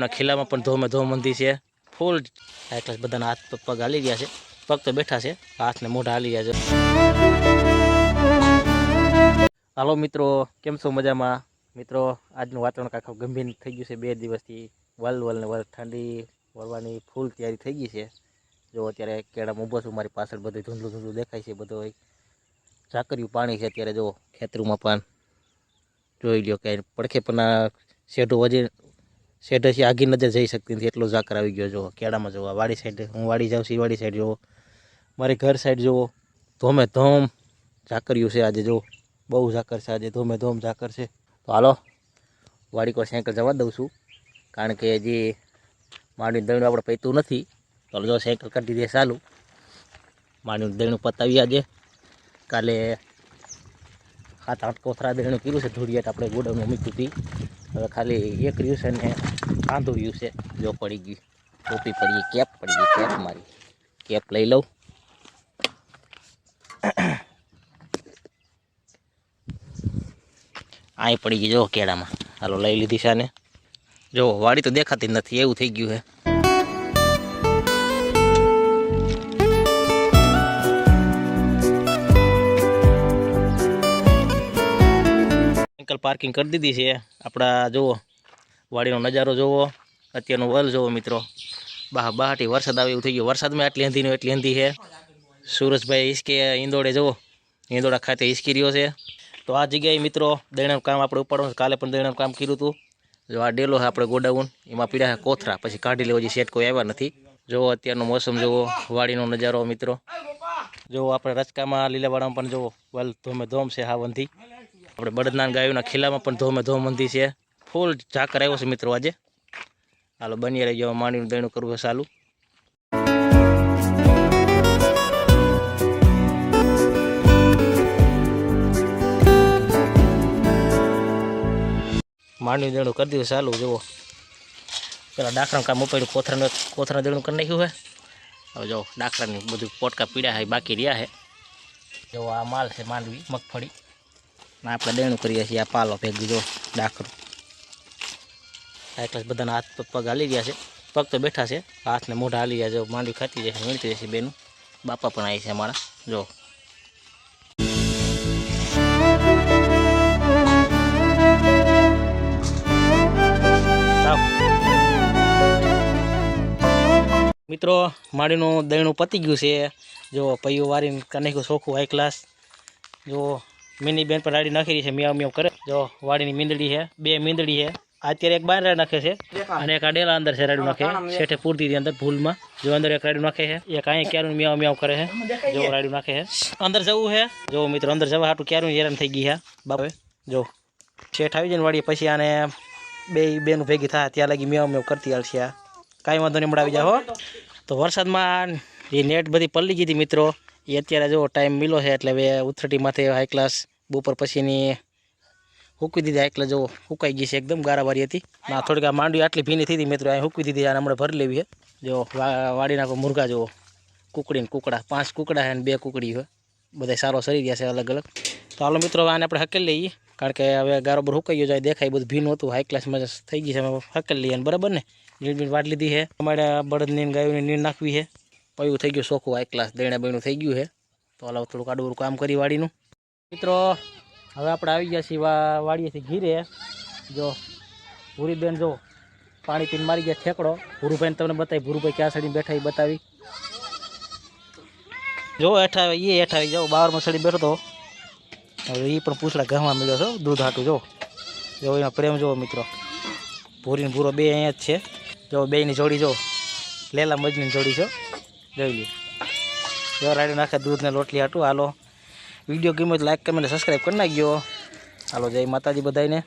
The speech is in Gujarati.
ગાયોના ખીલામાં પણ ધોમે ધોમ મંદી છે. ફૂલ એટલે બધાના હાથ પગ હાલી ગયા છે. પગ તો બેઠા છે હાથને મોઢા હાલી ગયા છે. હાલો મિત્રો, કેમ છો મજામાં? મિત્રો, આજનું વાતાવરણ કાંઈક ગંભીર થઈ ગયું છે. બે દિવસથી વલ વલ ને વલ ઠંડી, વળવાની ફૂલ તૈયારી થઈ ગઈ છે. જો અત્યારે કેળામાં ઊભો છું, મારી પાછળ બધું ધૂંધલું ધૂંધલું દેખાય છે, બધું ઝાકર્યું પાણી છે અત્યારે, જો ખેતરમાં પણ. જોઈ લ્યો કે પડખે પણ શેઢું વજે શેઢેથી આગી નજર જઈ શકતી નથી. એટલો ઝાકર આવી ગયો, જુઓ, કેળામાં જોવા વાડી સાઈડ હું વાડી જાઉં છું વાડી સાઈડ જુઓ. મારી ઘર સાઈડ જુઓ. ધોમે ધોમ ઝાકર્યું છે આજે, જુઓ. બહુ ઝાકર છે આજે ધોમે ધોમ ઝાકર છે. તો હાલો, વાડી કોઈ સાયકલ જવા દઉં છું. કારણ કે હજી માંડવીનું દહીણું આપણે પૈતું નથી. તો જો સાયકલ કાઢી દે ચાલું. માંડવીનું દહીણું પતાવી આજે. કાલે સાત, આઠ કોથરા દેણું કર્યું છે, ધૂળિયાટ આપણે ગોડાઉનમાં મૂક્યું હતી હવે ખાલી એક રહ્યું છે ને કાંધો રહ્યું છે. જો પડી ગયું. ટોપી પડી ગઈ, કેપ પડી ગઈ, કેપ મારી. કેપ લઈ લઉં. અહીં પડી ગઈ જો કેળામાં. હાલો લઈ લીધી છે ને જો વાડી તો દેખાતી નથી, એવું થઈ ગયું છે. પાર્કિંગ કરી દીધી છે. આપણા જુઓ, વાડીનો નજારો જુઓ, અત્યારનો વલ જુઓ મિત્રો. બા બહાટી વરસાદ આવે એવું થઈ ગયું. વરસાદમાં આટલી અંધીનો એટલી અંધી છે. સુરજભાઈ હિસકે ઈંદોડે જુઓ, ઈંદોડા ખાતે હિસકી રહ્યો છે. તો આ જગ્યાએ મિત્રો દૈણાનું કામ આપણે ઉપાડવાનું કાલે પણ દૈણાનું કામ કર્યું હતું. જો આ ડેલો છે આપણે ગોડાઉન, એમાં પીડ્યા કોથરા. પછી કાઢી લેવા હજી સેટ કોઈ આવ્યા નથી. જુઓ અત્યારનો મોસમ જુઓ, વાડીનો નજારો મિત્રો. જુઓ આપણે રચકામાં લીલાવાડામાં પણ જુઓ, વલ ધોમે ધોમ છે હા વંધી આપણે બળદનાન ગાયોના ખીલામાં પણ ધોમે ધોમ મંદી છે. ફૂલ ઝાકર આવ્યો છે મિત્રો આજે. હાલો બની રહી જવા માંડીનું દહીણું કરવું છે ચાલુ. માંડવી દેણું કરી દીધું ચાલુ, જુઓ. પેલા ડાકરાનું કામ ઉપાડ્યું, કોથરાનું કોથરા દેણું કરી નાખ્યું હે હવે જો ડાકરાની બધું પોટકા પીડ્યા હે બાકી રહ્યા છે. જો આ માલ છે માંડવી, મગફળી. આપણે દેણું કરીએ છીએ, આ પાલો ભેગું જો આ ક્લાસ બધાના હાથ પગ હાલી ગયા છે. પગ તો બેઠા છે હાથને મોઢા હાલી ગયા જો માંડવી ખાતી જશે વીણતી જશે બેનું. બાપા પણ આવી છે અમારા. જો. મિત્રો, માંડીનું દહીણું પતી ગયું છે. જો, પૈયું વારીને નાખ્યું ચોખ્ખું હાઈ ક્લાસ જો મિની બેન પર રાડી નાખી રહી છે, મ્યાવ મ્યાવ કરે. જો, વાડીની મીંદડી છે, બે મીંદડી છે. અત્યારે એક બાર નાખે છે અને એક આડેલા અંદર છે રાડું નાખે. શેઠે પૂરતી હતી અંદર ભૂલમાં. જો, અંદર એક રાડું નાખે છે. એક અહીંયા ક્યારું મ્યાવ મ્યાવ કરે છે. જો, રાડું નાખે છે. અંદર જવું છે. જો, મિત્રો, અંદર જવા હાટું ક્યારું હેરાન થઈ ગઈ છે. બાપે જો શેઠ આવી જાય ને વાડીએ પછી આને બે બેનું ભેગી થાય, ત્યાં લાગી મ્યાવ મ્યાવ કરતી હાલશે આ. કાંઈ વાંધો નહીં મળાવી જાઓ તો વરસાદમાં એ નેટ બધી પલ્લી ગઈ મિત્રો. એ અત્યારે જો ટાઈમ મિલો છે એટલે હવે ઉથરટી માથે હાઈ ક્લાસ બપોર પછીની હૂકવી દીધી હાઈ ક્લાસ જો હુકાઈ ગઈ છે એકદમ ગારાવારી હતી. ના થોડીક આ માંડવી આટલી ભીની થઈ હતી મિત્રો અહીં હૂકવી દીધી અને હમણાં ભરી લેવી છે. જો વા- વાડીના કોઈ મુરઘા જુઓ કુકડી ને કુકડા, પાંચ કુકડા છે અને બે કુકડી છે. બધા સારો સરી ગયા છે અલગ અલગ. તો હાલો મિત્રો હવે આને આપણે હકેલ લઈએ. કારણ કે હવે ગારો બર હુકાઈ ગયો જાય દેખાય બધું ભીનું હતું. હાઈ ક્લાસમાં થઈ ગઈ છે, અમે હકેલ લઈએ. અને બરાબર ને? લીલ બીલ વાટ લીધી છે. અમારે બળદની ને ગાયોની નીર નાખવી છે. પયું થઈ ગયું સોખું એક ક્લાસ દેણે બેણું થઈ ગયું છે. તો હાલ થોડુંક આડું કામ કરી વાડીનું મિત્રો, હવે આપણે આવી ગયા છીએ વા, વાડીએથી ઘીરે. જો, ભૂરીબેન જો પાણી પીને મારી ગયા ઠેકડો. ભૂરુભાઈને તમને બતાવી, ભૂરુભાઈ ક્યાં સડીને બેઠા એ બતાવી. જો હેઠા એ હેઠા જાઓ, બારમાં સડી બેઠો હવે એ પણ પૂછડા ઘરમાં મળ્યો છો દૂધ હાટું, જો. જો, એમાં પ્રેમ જુઓ મિત્રો. ભૂરીને ભૂરો બે અહીંયા જ છે. જો, બેયની જોડી, જો, લેલા મજની જોડી છો. જોઈ લ્યો. જો રાડી નાખે દૂધને લોટલી હાટું, હાલો. વીડિયો ગમ્યો લાઈક કમેન્ટ સબસ્ક્રાઈબ કરી નાખજો. હાલો, જય માતાજી બધાને